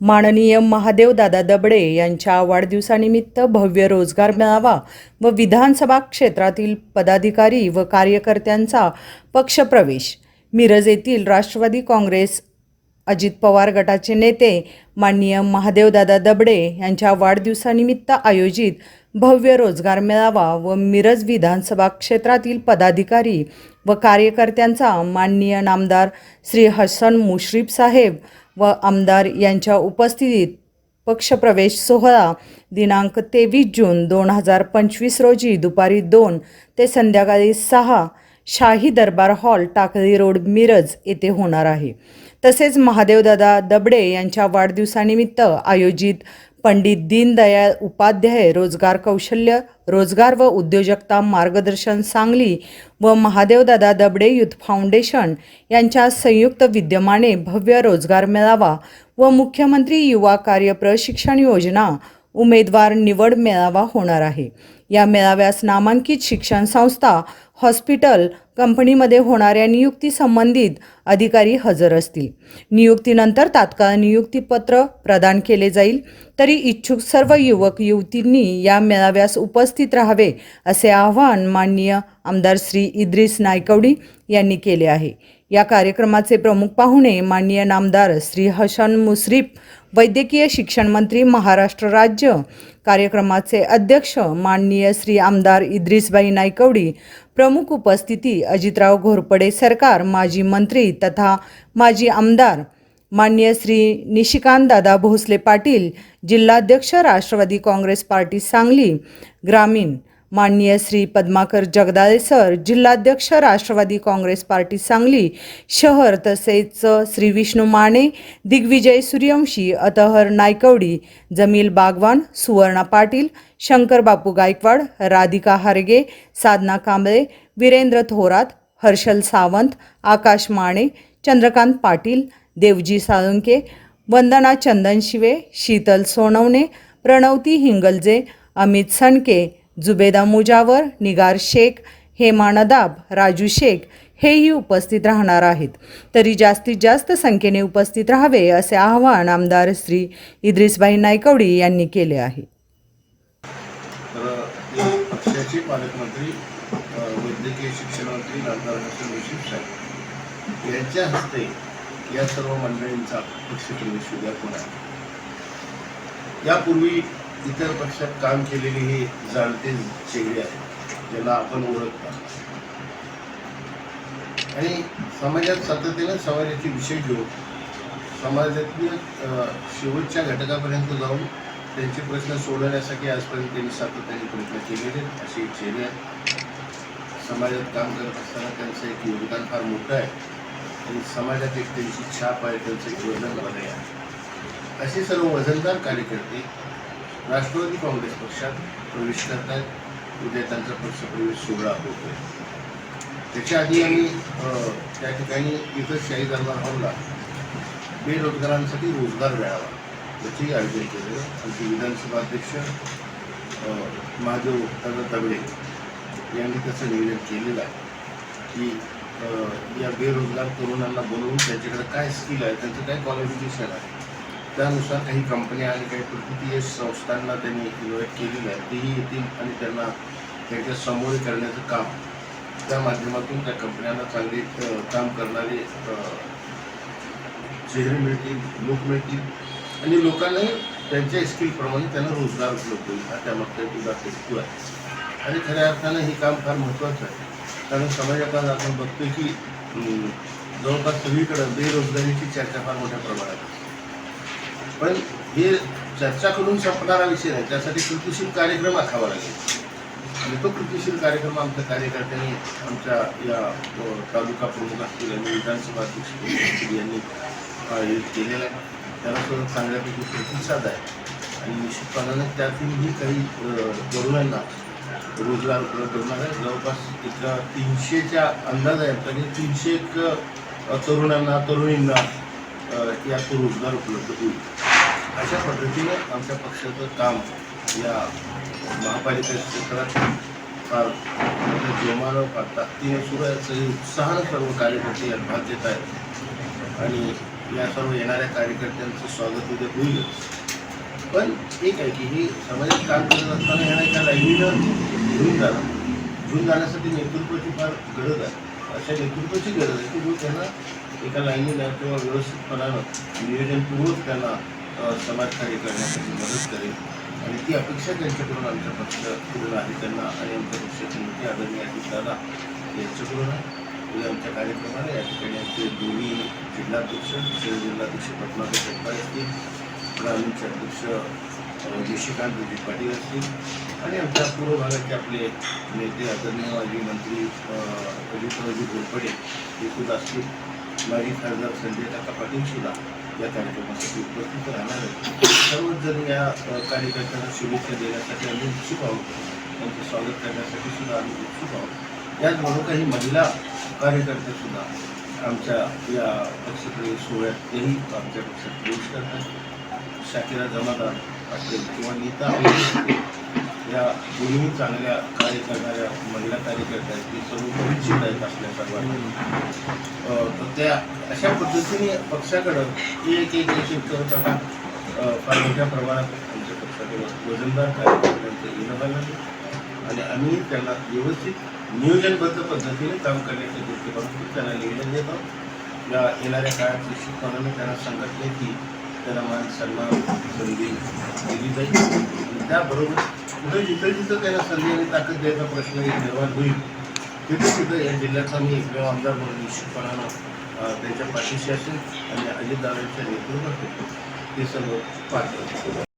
माननीय महादेवदादा दबडे यांच्या वाढदिवसानिमित्त भव्य रोजगार मेळावा व विधानसभा क्षेत्रातील पदाधिकारी व कार्यकर्त्यांचा पक्षप्रवेश. मिरज येथील राष्ट्रवादी काँग्रेस अजित पवार गटाचे नेते माननीय महादेवदादा दबडे यांच्या वाढदिवसानिमित्त आयोजित भव्य रोजगार मेळावा व मिरज विधानसभा क्षेत्रातील पदाधिकारी व कार्यकर्त्यांचा माननीय नामदार श्री हसन मुश्रीफ साहेब व आमदार यांच्या उपस्थितीत पक्षप्रवेश सोहळा दिनांक तेवीस जून दोन हजार पंचवीस रोजी दुपारी दोन ते संध्याकाळी सहा शाही दरबार हॉल टाकळी रोड मिरज येथे होणार आहे. तसेच महादेवदादा दबडे यांच्या वाढदिवसानिमित्त आयोजित पंडित दीनदयाळ उपाध्याय रोजगार कौशल्य रोजगार व उद्योजकता मार्गदर्शन सांगली व महादेवदादा दबडे युथ फाउंडेशन यांच्या संयुक्त विद्यमाने भव्य रोजगार मेळावा व मुख्यमंत्री युवा कार्य प्रशिक्षण योजना उमेदवार निवड मेळावा होणार आहे. या मेळाव्यास नामांकित शिक्षण संस्था हॉस्पिटल कंपनीमध्ये होणाऱ्या नियुक्ती संबंधित अधिकारी हजर असतील. नियुक्तीनंतर तात्काळ नियुक्तीपत्र प्रदान केले जाईल. तरी इच्छुक सर्व युवक युवतींनी या मेळाव्यास उपस्थित राहावे असे आवाहन माननीय आमदार श्री इद्रिस नायकवडी यांनी केले आहे. या कार्यक्रमाचे प्रमुख पाहुणे माननीय नामदार श्री हसन मुश्रीफ वैद्यकीय शिक्षण मंत्री महाराष्ट्र राज्य. कार्यक्रमाचे अध्यक्ष माननीय श्री आमदार इद्रिसबाई नायकवडी प्रमुख उपस्थिती अजितराव घोरपडे सरकार माजी मंत्री तथा माजी आमदार. मान्य श्री निशिकांत दादा भोसले पाटील जिल्हाध्यक्ष राष्ट्रवादी काँग्रेस पार्टी सांगली. ग्रामीण माननीय श्री पद्माकर जगदाळे सर जिल्हाध्यक्ष राष्ट्रवादी काँग्रेस पार्टी सांगली शहर तसेच श्री विष्णू माने दिग्विजय सूर्यवंशी अतहर नायकवडी जमील बागवान सुवर्णा पाटील शंकर बापू गायकवाड राधिका हारगे साधना कांबळे वीरेंद्र थोरात हर्षल सावंत आकाश माने चंद्रकांत पाटील देवजी साळुंके वंदना चंदन शिवे शीतल सोनवणे प्रणवती हिंगलजे अमित सणके जुबेदा मुजावर निगार शेख हेमा नदाब राजू शेख हेही उपस्थित राहणार आहेत. तरी जास्तीत जास्त संख्येने उपस्थित राहावे असे आवाहन आमदार श्री इद्रिसबाई नायकवडी यांनी केले आहे. पक्षाचे पालकमंत्री वैद्यकीय शिक्षण साहेब यांच्या हस्ते या सर्व मंडळींचा पक्ष प्रवेश उद्या होणार यापूर्वी इतर पक्षात काम केलेली हे जाणते चेहरे आहेत ज्यांना आपण ओळखतो. आणि समाजात सातत्याने समाजाचे विषय घेऊन समाजातील शेवटच्या घटकापर्यंत जाऊन त्यांचे प्रश्न सोडवण्यासाठी आजपर्यंत त्यांनी सातत्याने प्रयत्न केलेले आहेत. असे चेहरे आहेत समाजात काम करत असताना त्यांचं एक योगदान फार मोठं आहे. आणि समाजात एक त्यांची छाप आहे त्यांचं एक वजन आहे. असे सर्व वजनदार कार्यकर्ते राष्ट्रवादी काँग्रेस पक्षात प्रवेश करत आहेत उद्या त्यांचा पक्षप्रवेश सोहळा होतोय. त्याच्या आधी आम्ही त्या ठिकाणी इथं शाही दरबार हॉलला बेरोजगारांसाठी रोजगार मिळावा याचंही आयोजन केलेलं आमचे विधानसभा अध्यक्ष महादेव दादा दबडे यांनी त्याचं निवेदन केलेलं आहे की या बेरोजगार तरुणांना बोलवून त्यांच्याकडे काय स्किल आहे त्यांचं काय क्वालिफिकेशन आहे? त्यानुसार काही कंपन्या आणि काही प्रतिक्रिय संस्थांना त्यांनी इन्व्हाइट केलेलं आहे. तेही येतील आणि त्यांना त्यांच्यासमोर करण्याचं काम त्या माध्यमातून त्या कंपन्यांना चांगले काम करणारे चेहरे मिळतील लोक मिळतील आणि लोकांनाही त्यांच्या स्किलप्रमाणे त्यांना रोजगार उपलब्ध होईल हा त्यामागचा एक हेतू आहे. आणि खऱ्या अर्थानं हे काम फार महत्त्वाचं आहे. कारण समाजात आज आपण बघतोय की जवळपास सगळीकडं बेरोजगारीची चर्चा फार मोठ्या प्रमाणात आहे. पण हे चर्चा करून संपणारा विषय नाही. त्यासाठी कृतीशील कार्यक्रम आखावा लागेल. आणि तो कृतीशील कार्यक्रम आमच्या कार्यकर्त्यांनी आमच्या या तालुका प्रमुख असतील आणि विधानसभा अध्यक्ष यांनी आयोजित केलेला आहे. त्याला सुद्धा चांगल्यापैकी प्रतिसाद आहे. आणि निश्चितपणाने त्यातूनही काही तरुणांना रोजगार उपलब्ध होणार आहे. जवळपास इथं तीनशेच्या अंदाज आहे तरी तीनशे एक तरुणांना तरुणींना अ, यातून रोजगार उपलब्ध होईल. अशा पद्धतीने आमच्या पक्षाचं काम या महापालिका क्षेत्रात फार मोठ्या जोमानं फार ताकदीने सुरू आहे सगळे उत्साहानं सर्व कार्यकर्ते यात भाग घेत आहेत. आणि या सर्व येणाऱ्या कार्यकर्त्यांचं स्वागत उद्या होईलच पण एक आहे की ही समाजात काम करत असताना ह्यांना एका लाईनीनं घेऊन जाणं घेऊन जाण्यासाठी नेतृत्वाची फार गरज आहे. अशा नेतृत्वाची गरज आहे की जो त्यांना एका लाईनीनं किंवा व्यवस्थितपणानं नियोजनपूर्वक त्यांना समाजकार्य करण्यासाठी मदत करेल. आणि ती अपेक्षा त्यांच्याकडून आमच्या पक्षाकडून आहे. त्यांना आणि आमच्या पक्षाचे नेते आदरणीय अजित दादा यांच्याकडून आहे. आमच्या कार्यक्रमाला या ठिकाणी आमचे दोन्ही जिल्हाध्यक्ष शहर जिल्हाध्यक्ष पद्माकर जगताप असतील ग्रामीणचे अध्यक्ष निशिकांत विजय पाटील असतील आणि आमच्या पूर्व भागाचे आपले नेते आदरणीय माजी मंत्री अ, अजितरावजी घोरपडे हे सुद्धा असतील. माजी खासदार संजय काका पाटीलसुद्धा या कार्यक्रमासाठी उपस्थित राहणार आहेत सर्वच जण या कार्यकर्त्यांना शुभेच्छा देण्यासाठी आम्ही उत्सुक आहोत. त्यांचं स्वागत करण्यासाठी सुद्धा आम्ही उत्सुक आहोत. याचबरोबर काही महिला कार्यकर्ते सुद्धा आमच्या या पक्षप्रवेश सोहळ्यात तेही आमच्या पक्षात प्रवेश करतात. शाकिरा जमादार असेल किंवा नीता या दोन्ही चांगल्या कार्य करणाऱ्या महिला कार्यकर्त्या आहेत. ती सर्व परिचित आहेत आपल्या सर्वांना. तर त्या अशा पद्धतीने पक्षाकडं एक एक एक एक फार मोठ्या प्रमाणात आमच्या पक्षाकडं वजनदार कार्यकर्त्यांचं येणं झालं आणि आम्ही त्यांना व्यवस्थित नियोजनबद्ध पद्धतीने काम करण्याच्या दृष्टिकोनातून त्यांना निवेदन देत आहोत. या येणाऱ्या काळात निश्चितपणाने त्यांना संघटनेची त्यांना मान सन्मान संधी दिली जाईल. त्याबरोबर पुढे जिथं जिथं त्याला संधी आणि ताकद द्यायचा प्रश्न निर्माण होईल तिथं तिथं या जिल्ह्याचा मी एकमेव आमदार म्हणून निश्चितपणानं त्यांच्या पाठीशी असेल आणि अजितदादांच्या नेतृत्वात ते सर्व पाहतो